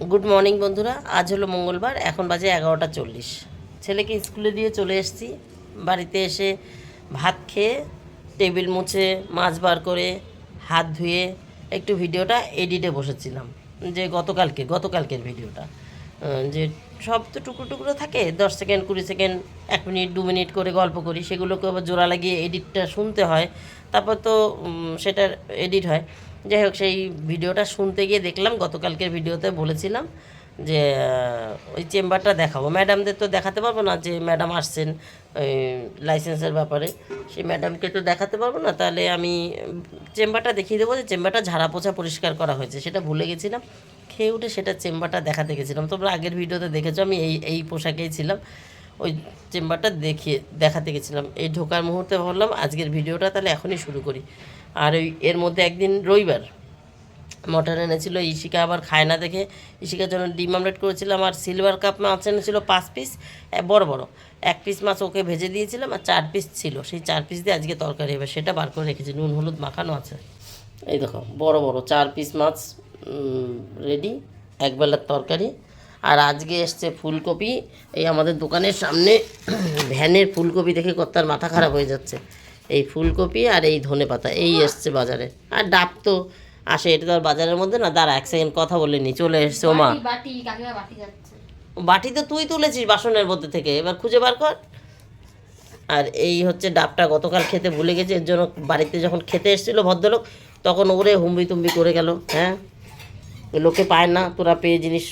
Good morning বন্ধুরা। আজ হলো মঙ্গলবার, এখন বাজে এগারোটা চল্লিশ। ছেলেকে স্কুলে দিয়ে চলে এসেছি। বাড়িতে এসে ভাত খেয়ে, টেবিল মুছে, মাছ বার করে, হাত ধুয়ে, একটু ভিডিওটা এডিটে বসেছিলাম। যে গতকালকে, গতকালকের ভিডিওটা। যে সব তো টুকরো টুকরো থাকে, দশ সেকেন্ড, কুড়ি সেকেন্ড, এক মিনিট, দু মিনিট করে গল্প করি সেগুলোকে আবার জোড়া লাগিয়ে এডিটটা শুনতে হয়। তারপর তো সেটার এডিট হয়। যাই হোক, সেই ভিডিওটা শুনতে গিয়ে দেখলাম, গতকালকের ভিডিওতে বলেছিলাম যে ওই চেম্বারটা দেখাবো। ম্যাডামদের তো দেখাতে পারব না যে ম্যাডাম আসছেন, ওই লাইসেন্সের ব্যাপারে। সেই ম্যাডামকে তো দেখাতে পারব না, তাহলে আমি চেম্বারটা দেখিয়ে দেবো যে চেম্বারটা ঝাড়া পোছা পরিষ্কার করা হয়েছে, সেটা ভুলে গেছিলাম। খেয়ে উঠে সেটা চেম্বারটা দেখাতে গেছিলাম। তোমরা আগের ভিডিওতে দেখেছ, আমি এই এই পোশাকেই ছিলাম। ওই চেম্বারটা দেখিয়ে, দেখাতে গেছিলাম। এই ঢোকার মুহূর্তে ভাবলাম, আজকের ভিডিওটা তাহলে এখনই শুরু করি। আর ওই এর মধ্যে একদিন রবিবার মটন এনেছিল ইশিকা আবার খায় না দেখে। ইশিকার জন্য ডিম আমলেট করেছিলাম আর সিলভার কাপ মাছ এনেছিল পাঁচ পিস বড় বড়। এক পিস মাছ ওকে ভেজে দিয়েছিলাম আর চার পিস ছিল। সেই চার পিস দিয়ে আজকে তরকারি হবে, সেটা বার করে রেখেছি, নুন, হলুদ, মাখানো আছে। এই দেখো, বড় বড় চার পিস মাছ রেডি একবেলার তরকারি। আর আজকে এসছে ফুলকপি, এই আমাদের দোকানের সামনে ভ্যানের ফুলকপি দেখে কর্তার মাথা খারাপ হয়ে যাচ্ছে। এই ফুলকপি আর এই ধনে পাতা এই এসছে বাজারে। আর ডাব তো আসে এটা তো আর বাজারের মধ্যে না দাঁড়া এক সেকেন্ড কথা বলে নি চলে এসছে ওমা বাটি তো তুই তুলেছিস বাসনের মধ্যে থেকে এবার খুঁজে বার কর। আর এই হচ্ছে ডাবটা গতকাল খেতে ভুলে গেছে এর জন্য বাড়িতে যখন খেতে এসেছিল ভদ্রলোক তখন ওরে হুম্বি তুম্বি করে গেল হ্যাঁ? লোকে পায় না তোরা পেয়ে জিনিস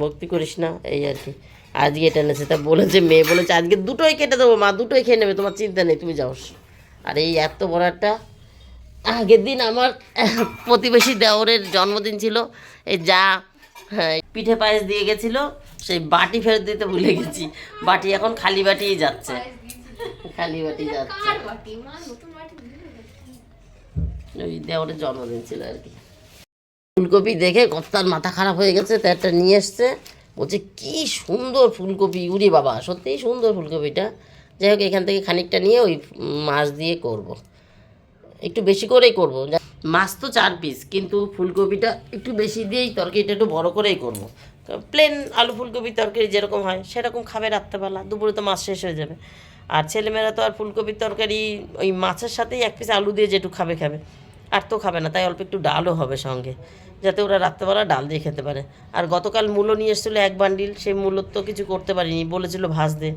ভক্তি করিস না এই আর কি। আজকে এটা এনেছে তা বলেছে মেয়ে বলেছে আজকে দুটোই কেটে দেবো মা দুটোই খেয়ে নেবে তোমার চিন্তা নেই তুমি যাও। আর এই এত বড় একটা আগের দিন আমার প্রতিবেশী দেওরের জন্মদিন ছিল এই যা হ্যাঁ পিঠে পায়েস দিয়ে গেছিল সেই বাটি ফেরত দিতে ভুলে গেছি। বাটি এখন খালি বাটিই যাচ্ছে। খালি বাটি যাচ্ছে? ওই দেওরের জন্মদিন ছিল আর কি। ফুলকপি দেখে কপ্তার মাথা খারাপ হয়ে গেছে তো একটা নিয়ে এসছে। বলছে কি সুন্দর ফুলকপি উরি বাবা সত্যিই সুন্দর ফুলকপিটা। যাই হোক, এখান থেকে খানিকটা নিয়ে ওই মাছ দিয়ে করব। একটু বেশি করেই করব। মাছ তো চার পিস কিন্তু ফুলকপিটা একটু বেশি দিয়েই তরকারিটা একটু বড় করেই করব। প্লেন আলু ফুলকপি তরকারি যেরকম হয়, সেরকম খাবে রাত্রেবেলা, দুপুরে তো মাছ শেষ হয়ে যাবে। আর ছেলেমেয়েরা তো আর ফুলকপির তরকারি ওই মাছের সাথেই এক পিস আলু দিয়ে যেটু খাবে খাবে। আর তো খাবে না, তাই অল্প একটু ডালও হবে সঙ্গে, যাতে ওরা রাত্রেবেলা ডাল দিয়ে খেতে পারে। আর গতকাল মূলো নিয়ে এসেছিল এক বান্ডিল সেই মূলোর তো কিছু করতে পারিনি, বলেছিল ভাজ দে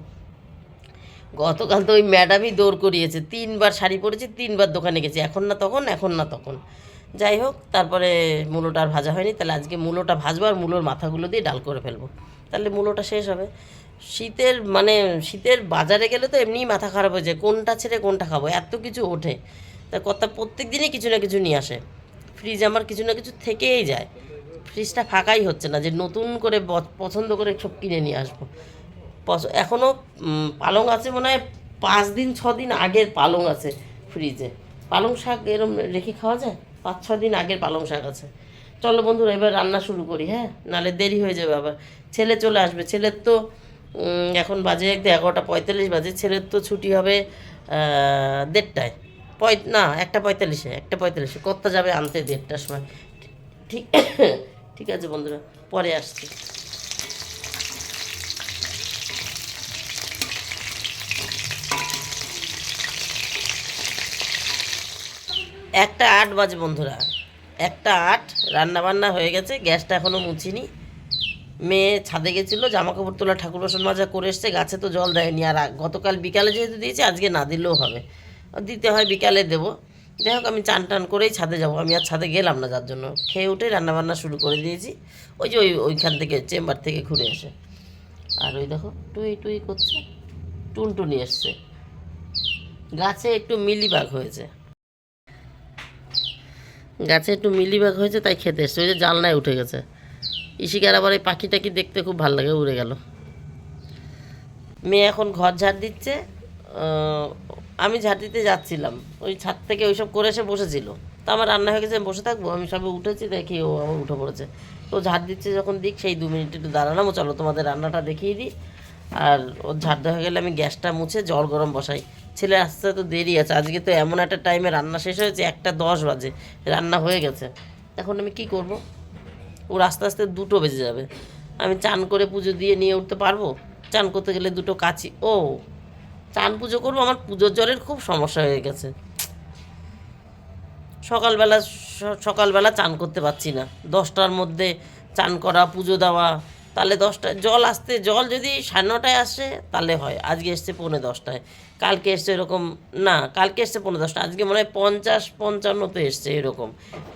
গতকাল তো ওই ম্যাডামই দৌড় করিয়েছে। তিনবার শাড়ি পরেছি, তিনবার দোকানে গেছি। এখন না তখন, এখন না তখন। যাই হোক, তারপরে মূলোটা আর ভাজা হয়নি। তাহলে আজকে মূলোটা ভাজবো আর মূলোর মাথাগুলো দিয়ে ডাল করে ফেলব। তাহলে মূলোটা শেষ হবে। শীতের মানে শীতের বাজারে গেলে তো এমনিই মাথা খারাপ হয়ে যায়। কোনটা ছেড়ে কোনটা খাব? এত কিছু ওঠে। তা কথা প্রত্যেক দিনই কিছু না কিছু নিয়ে আসে। ফ্রিজ আমার কিছু না কিছু থেকেই যায়। ফ্রিজটা ফাঁকাই হচ্ছে না যে নতুন করে পছন্দ করে সব কিনে নিয়ে আসব। এখনও পালং আছে মনে হয় পাঁচ দিন, ছ দিন আগের পালং আছে ফ্রিজে। পালং শাক এরম রেখে খাওয়া যায়? পাঁচ, ছ দিন আগের পালং শাক আছে। চলো বন্ধুরা, এবার রান্না শুরু করি হ্যাঁ? নালে দেরি হয়ে যাবে আবার। ছেলে চলে আসবে। ছেলের তো এখন বাজে একদম এগারোটা পঁয়তাল্লিশ বাজে। ছেলের তো ছুটি হবে দেড়টায়। পঁয় না, একটা পঁয়তাল্লিশে একটা পঁয়তাল্লিশে। কত্তা যাবে আনতে দেড়টার সময়। ঠিক ঠিক আছে বন্ধুরা, পরে আসছি। একটা আট বাজে বন্ধুরা। একটা আট রান্না বান্না হয়ে গেছে, গ্যাসটা এখনও মুছিনি। মেয়ে ছাদে গেছিল জামা কাপড় তোলা ঠাকুর বাসন মাজা করে এসছে, গাছে তো জল দেয়নি। আর গতকাল বিকালে যেহেতু দিয়েছে, আজকে না দিলেও হবে। দিতে হয় বিকালে দেবো। যাই হোক, আমি চান টান করেই ছাদে যাব। আমি আর ছাদে গেলাম না যার জন্য। খেয়ে উঠে রান্নাবান্না শুরু করে দিয়েছি। ওই যে ওই, ওইখান থেকে চেম্বার থেকে ঘুরে এসে। আর ওই দেখো, টুই টুই করছে, টুনটুনি এসছে। গাছে একটু মিলিবাগ হয়েছে। গাছে একটু মিলিবাগ হয়েছে, তাই খেতে এসছে। ওই যে জানলায় উঠে গেছে। ইশিকার আবার এই পাখি টাকি দেখতে খুব ভালো লাগে, উড়ে গেল। মেয়ে এখন ঘর ঝাড় দিচ্ছে। আমি ঝাড় দিতে যাচ্ছিলাম। ওই ছাদ থেকে ওইসব করে এসে বসেছিল। তো আমার রান্না হয়ে গেছে, আমি বসে থাকব। আমি সবে উঠেছি, দেখি ও আবার উঠে পড়েছে। তো ঝাড় দিচ্ছে যখন দিক, সেই দু মিনিট একটু দাঁড়ালাম। চলো তোমাদের রান্নাটা দেখিয়ে দিই। আর ওর ঝাড় দেওয়া হয়ে গেলে আমি গ্যাসটা মুছে জল গরম বসাই। ছেলে আসতে তো দেরি আছে। আজকে তো এমন একটা টাইমে রান্না শেষ হয়েছে, একটা দশ বাজে, রান্না হয়ে গেছে। এখন আমি কি করব? ওর আস্তে আস্তে দুটো বেজে যাবে। আমি চান করে পুজো দিয়ে নিয়ে উঠতে পারব? চান করতে গেলে দুটো কাছি ও, চান পুজো করব? আমার পুজোর জলের খুব সমস্যা হয়ে গেছে। সকালবেলা সকালবেলা চান করতে পারছি না। দশটার মধ্যে চান করা, পুজো দেওয়া, তাহলে দশটায় জল আসতে, জল যদি সাড়ে নটায় আসে, তাহলে হয়। আজকে এসছে পৌনে দশটায়। কালকে এসছে এরকম, না, কালকে এসছে পনেরো দশটা, আজকে মনে হয় পঞ্চাশ, পঞ্চান্নতে এসছে এরকম।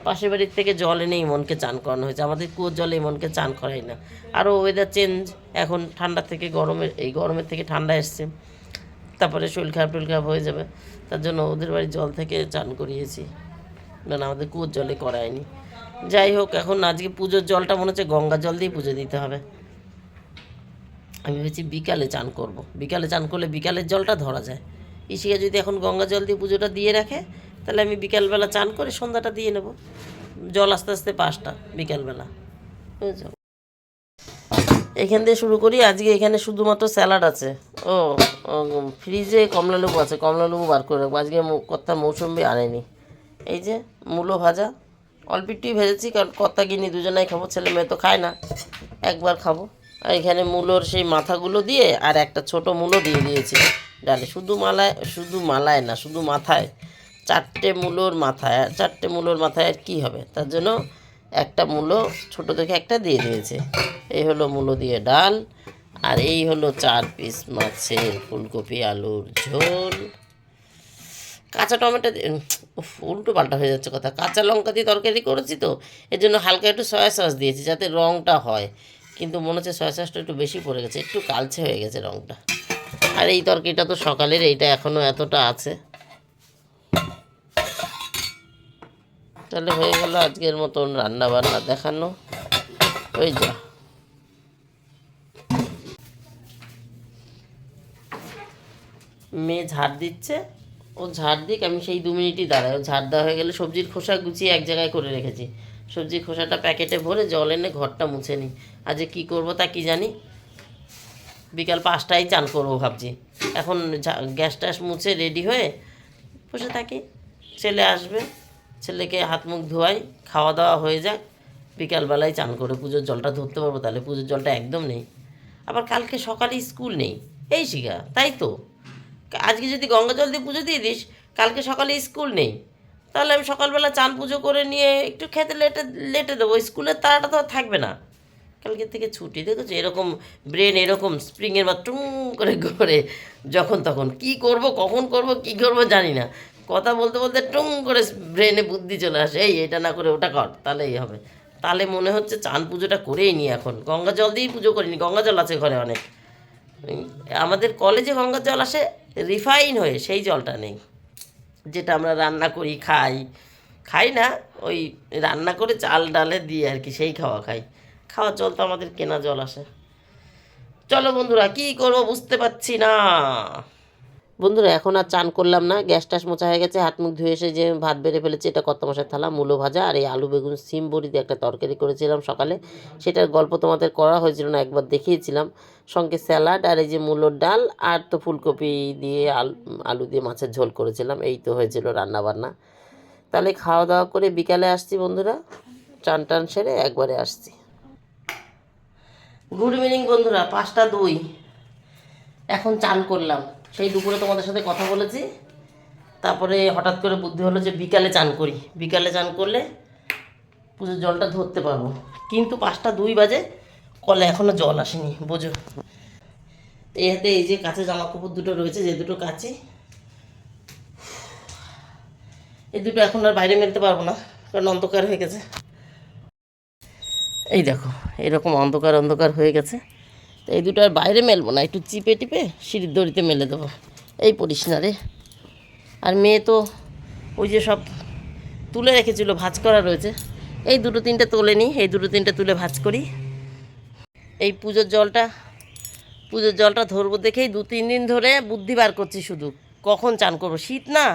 পাশের বাড়ির থেকে জল এনে ইমনকে চান করানো হয়েছে, আমাদের কুয়োর জলে ইমনকে চান করাই না। আরও ওয়েদার চেঞ্জ এখন ঠান্ডা থেকে গরমের, এই গরমের থেকে ঠান্ডা এসছে। তারপরে শরীর খারাপ, টরীর খারাপ হয়ে যাবে, তার জন্য ওদের বাড়ির জল থেকে চান করিয়েছি। না, আমাদের কুয়োর জলে করায়নি। যাই হোক, এখন আজকে পুজোর জলটা মনে হচ্ছে গঙ্গা জল দিয়ে পুজো দিতে হবে। আমি ভেবেছি বিকালে চান করব। বিকালে চান করলে বিকালের জলটা ধরা যায়। ইসিকা যদি এখন গঙ্গা জল দিয়ে পুজোটা দিয়ে রাখে, তাহলে আমি বিকালবেলা চান করে সন্ধ্যাটা দিয়ে নেব। জল আস্তে আস্তে পাঁচটা বিকালবেলা, বুঝেছ? এখান দিয়ে শুরু করি। আজকে এখানে শুধুমাত্র স্যালাড আছে। ও ফ্রিজে কমলা লেবু আছে। কমলা লেবু বার করে রাখব। আজকে কর্তা মৌসুম্বি আনেনি। এই যে মূলো ভাজা। অল্প ভেজেছি, কারণ কর্তা গিনি দুজনেই খাব, ছেলে মেয়ে তো খায় না। একবার খাব। এখানে মূলোর সেই মাথাগুলো দিয়ে আর একটা ছোট মূলো দিয়ে দিয়েছি। ডালে শুধু মালায় শুধু মালায় না, শুধু মাথায়। চারটে মূলোর মাথায়, চারটে মূলোর মাথায় আর কী হবে? তার জন্য একটা মূলো ছোট দেখে একটা দিয়ে দিয়েছে। এই হলো মূলো দিয়ে ডাল, আর এই হলো চার পিস মাছের ফুলকপি আলুর ঝোল। কাঁচা টমেটো উল্টো পাল্টা হয়ে যাচ্ছে কথা। কাঁচা লঙ্কা দিয়ে তরকারি করেছি তো, এর জন্য হালকা একটু সয়া সস দিয়েছি যাতে রঙটা হয়। কিন্তু মনে হচ্ছে সয়া সসটা একটু বেশি পড়ে গেছে, একটু কালচে হয়ে গেছে রঙটা আর এই তরকারিটা তো সকালের, এইটা এখনও এতটা আছে। তাহলে হয়ে গেল আজকের মতন রান্না বান্না দেখানো। ওই যা। মেয়ে ঝাড় দিচ্ছে। ও ঝাড় দিক, আমি সেই দু মিনিটই দাঁড়াই। ও ঝাড় দেওয়া হয়ে গেলে সবজির খোসা গুছিয়ে এক জায়গায় করে রেখেছি। সবজির খোসাটা প্যাকেটে ভরে জল এনে ঘরটা মুছে নিই। আজকে কী করব তা কি জানি? বিকাল পাঁচটায় চান করব ভাবছি। এখন গ্যাস ট্যাস মুছে রেডি হয়ে বসে থাকি। ছেলে আসবে, ছেলেকে হাত মুখ ধোয়াই, খাওয়া দাওয়া হয়ে যাক। বিকালবেলায় চান করে পুজোর জলটা ধরতে পারব, তাহলে পুজোর জলটা একদম নেই। আবার কালকে সকালে স্কুল নেই। এই শিখা, তাই তো? আজকে যদি গঙ্গা জল দিয়ে পুজো দিয়ে দিস, কালকে সকালে স্কুল নেই। তাহলে আমি সকালবেলা চান পুজো করে নিয়ে একটু খেতে লেটে লেটে দেবো। স্কুলের তাড়াটা তো থাকবে না। কালকে থেকে ছুটি, দেখেছ? এরকম ব্রেন এরকম স্প্রিংয়ের বা টুং করে করে যখন তখন। কি করব, কখন করব, কি করব জানি না। কথা বলতে বলতে টুং করে ব্রেনে বুদ্ধি চলে আসে, এই, এটা না করে ওটা কর তাহলেই হবে। তাহলে মনে হচ্ছে চান পুজোটা করেই নি এখন। গঙ্গা জল দিয়েই পুজো করিনি, গঙ্গা জল আছে ঘরে অনেক। আমাদের কলেজে গঙ্গা জল আসে রিফাইন হয়ে, সেই জলটা নেই। যেটা আমরা রান্না করি, খাই। খাই না, ওই রান্না করে চাল ডালে দিয়ে আর কি, সেই খাওয়া খাই। খাওয়ার জল তো আমাদের কেনা জল আসে। চলো বন্ধুরা, কী করব বুঝতে পারছি না। বন্ধুরা, এখন আর চান করলাম না। গ্যাস ট্যাস মোছা হয়ে গেছে, হাত মুখ ধুয়ে এসে যে ভাত বেড়ে ফেলেছি, এটা কত মশার থালা? মূলো ভাজা আর এই আলু, বেগুন, সিম বড়ি দিয়ে একটা তরকারি করেছিলাম সকালে। সেটার গল্প তোমাদের করা হয়েছিল না, একবার দেখিয়েছিলাম। সঙ্গে স্যালাড আর এই যে মূলোর ডাল আর তো ফুলকপি দিয়ে আলু আলু দিয়ে মাছের ঝোল করেছিলাম, এই তো হয়েছিল রান্না বান্না তাহলে খাওয়া দাওয়া করে বিকালে আসছি বন্ধুরা। চান টান সেরে একবারে আসছি। গুড ইভিনিং বন্ধুরা, পাঁচটা দুই। এখন চান করলাম। সেই দুপুরে তোমাদের সাথে কথা বলেছি। তারপরে হঠাৎ করে বুদ্ধি হলো যে বিকালে চান করি। বিকালে চান করলে পুজোর জলটা ধরতে পারব। কিন্তু পাঁচটা দুই বাজে, কলে এখনও জল আসেনি, বোঝো। এই হাতে এই যে কাছে জামা কাপড় দুটো রয়েছে, যে দুটো কাছে এই দুটো এখন আর বাইরে মেলতে পারব না, কারণ অন্ধকার হয়ে গেছে। এই দেখো, এরকম অন্ধকার অন্ধকার হয়ে গেছে। তো এই দুটো আর বাইরে মেলবো না, একটু চিপে টিপে সিঁড়ির দড়িতে মেলে দেবো। এই পড়িস না রে। আর মেয়ে তো ওই যে সব তুলে রেখেছিল, ভাজ করা রয়েছে। এই দুটো তিনটে তোলে নিই এই দুটো তিনটে তুলে ভাজ করি। এই পুজোর জলটা পুজোর জলটা ধরবো দেখেই দু তিন দিন ধরে বুদ্ধি বার করছি শুধু। কখন চান করব? শীত না?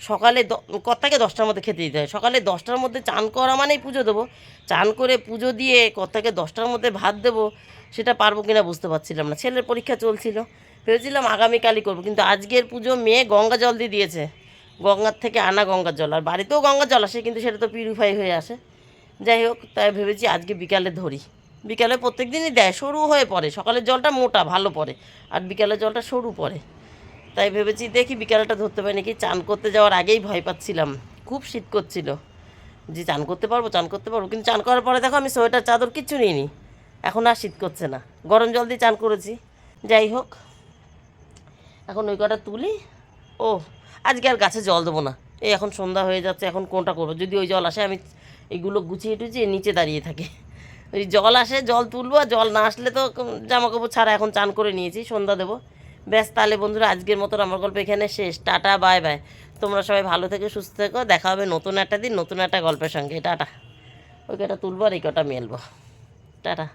সকালে কর্তাকে দশটার মধ্যে খেতে দিতে হয়। সকালে দশটার মধ্যে চান করা মানেই পুজো দেবো। চান করে পুজো দিয়ে কর্তাকে দশটার মধ্যে ভাত দেবো, সেটা পারব কিনা বুঝতে পারছিলাম না। ছেলের পরীক্ষা চলছিল। ভেবেছিলাম আগামীকালই করব, কিন্তু আজকের পুজো মেয়ে গঙ্গা জল দিয়ে দিয়েছে। গঙ্গার থেকে আনা গঙ্গার জল। আর বাড়িতেও গঙ্গার জল আসে, কিন্তু সেটা তো পিউরিফাই হয়ে আসে। যাই হোক, তাই ভেবেছি আজকে বিকালে ধরি। বিকালে প্রত্যেক দিনই দেয়, সরু হয়ে পড়ে। সকালের জলটা মোটা, ভালো পড়ে। আর বিকালের জলটা সরু পড়ে। তাই ভেবেছি দেখি বিকালটা ধরতে পারি নাকি। চান করতে যাওয়ার আগেই ভয় পাচ্ছিলাম। খুব শীত করছিল। যে চান করতে পারব, চান করতে পারব। কিন্তু চান করার পরে দেখো আমি সোয়েটার, চাদর কিচ্ছু নিইনি। এখন আর শীত করছে না। গরম জল দিয়ে চান করেছি। যাই হোক, এখন ওই কটা তুলি। ও, আজকে আর গাছে জল দেবো না। এই এখন সন্ধ্যা হয়ে যাচ্ছে, এখন কোনটা করব? যদি ওই জল আসে, আমি এগুলো গুছিয়ে টুচিয়ে নিচে দাঁড়িয়ে থাকি। ওই জল আসে, জল তুলবো, আর জল না আসলে তো জামা কাপড় ছাড়া এখন চান করে নিয়েছি, সন্ধ্যা দেবো। ব্যাস, তাহলে বন্ধুরা, আজকের মতন আমার গল্প এখানে শেষ। Tata, bye bye. তোমরা সবাই ভালো থেকে, সুস্থ থেকো। দেখা হবে নতুন একটা দিন, নতুন একটা গল্পের সঙ্গে। টাটা। ওই কটা তুলবো আর এই কটা মেলবো। টাটা।